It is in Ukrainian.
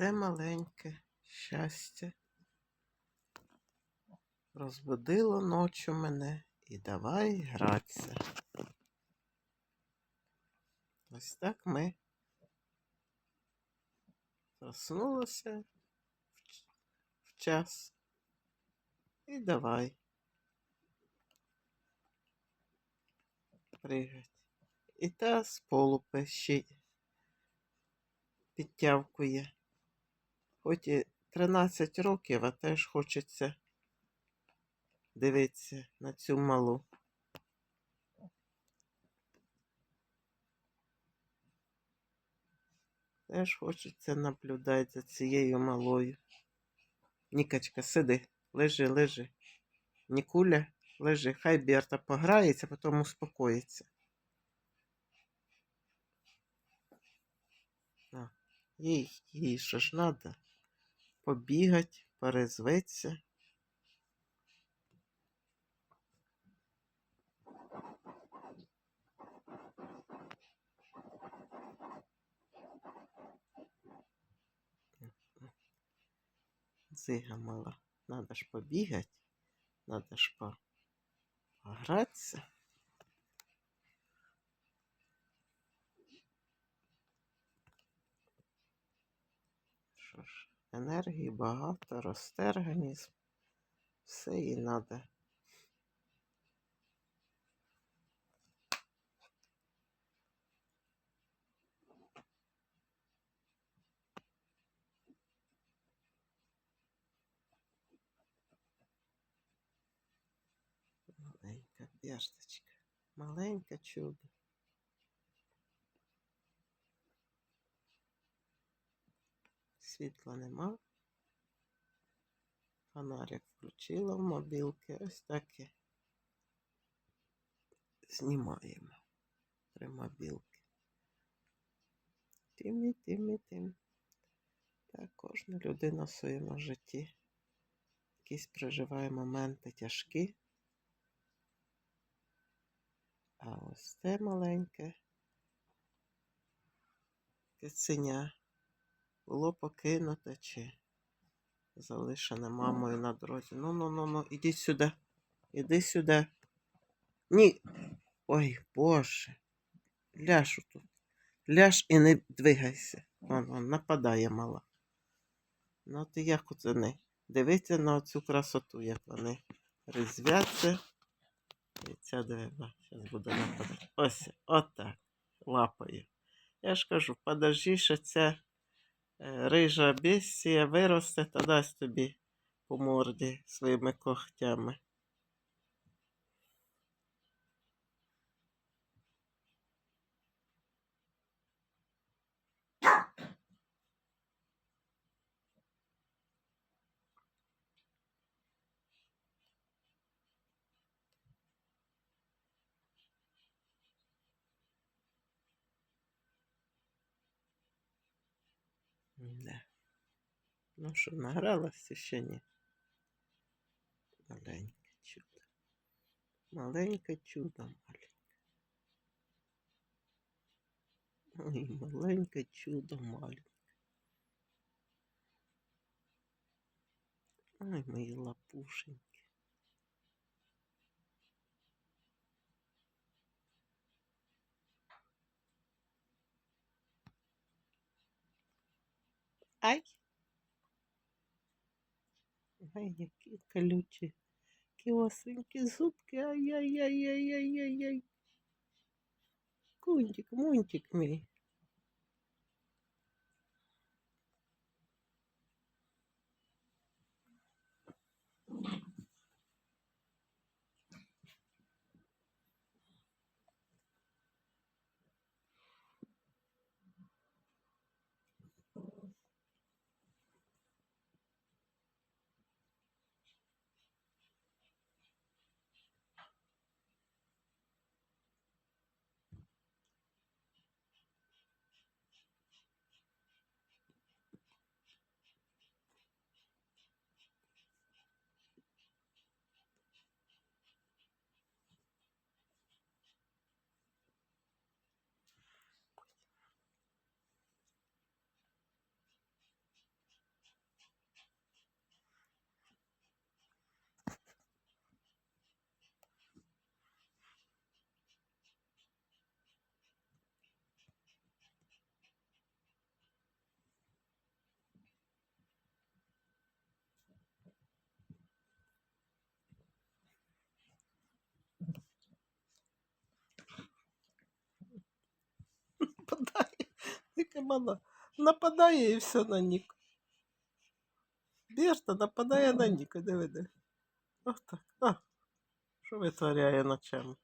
Це маленьке щастя. Розбудило ночу мене і давай гратися. Ось так ми проснулися в час. І давай. Пригать. І та з полу ще підтявкує. Хоч і 13 років, а теж хочеться дивитися на цю малу. Теж хочеться наблюдати за цією малою. Нікачка, сиди, лежи, лежи. Нікуля, лежи. Хай Берта пограється, потім успокоїться. А, їй, їй що ж надо? Побігати, перезвитися. Зига мала. Надо ж побігати, надо ж погратися. Що ж, енергії багато, росте організм. Все їй надо. Маленька бяшточка. Маленьке чудо. Світла нема. Фонарик включила в мобілки. Ось так і знімаємо при мобілки. Тим і тим і тим. Так, кожна людина в своєму житті. Якісь проживає моменти тяжкі. А ось це маленьке киценя було покинуте чи залишене мамою на дорозі. Ну, ну, ну, ну, іди сюди. Іди сюди. Ні. Ой, Боже. Ляж тут. Ляж і не двигайся. Вон, вон, нападає мала. Ну, ти як оце не? Дивіться на цю красоту, як вони резвяться. І ця диви, зараз буде нападати. Ось, отак. Лапає. Я ж кажу, подожди, що ця е, рижа бісія виросте та дасть тобі по морді своїми когтями. Да. Ну що, награлася ще ні? Маленьке чудо. Маленьке чудо маленьке. Ой, маленьке чудо маленьке. Ой, мої лапушеньки. Ai. Ai, é que calhute. Que o assim que que Ai, ai, ai, ai, ai, ai, ai. Cundic, mundic, me. Тільки она нападає і все на Нік. Берта нападає на Ніка, диви, диви. Ох так. А, що витворяє ночами?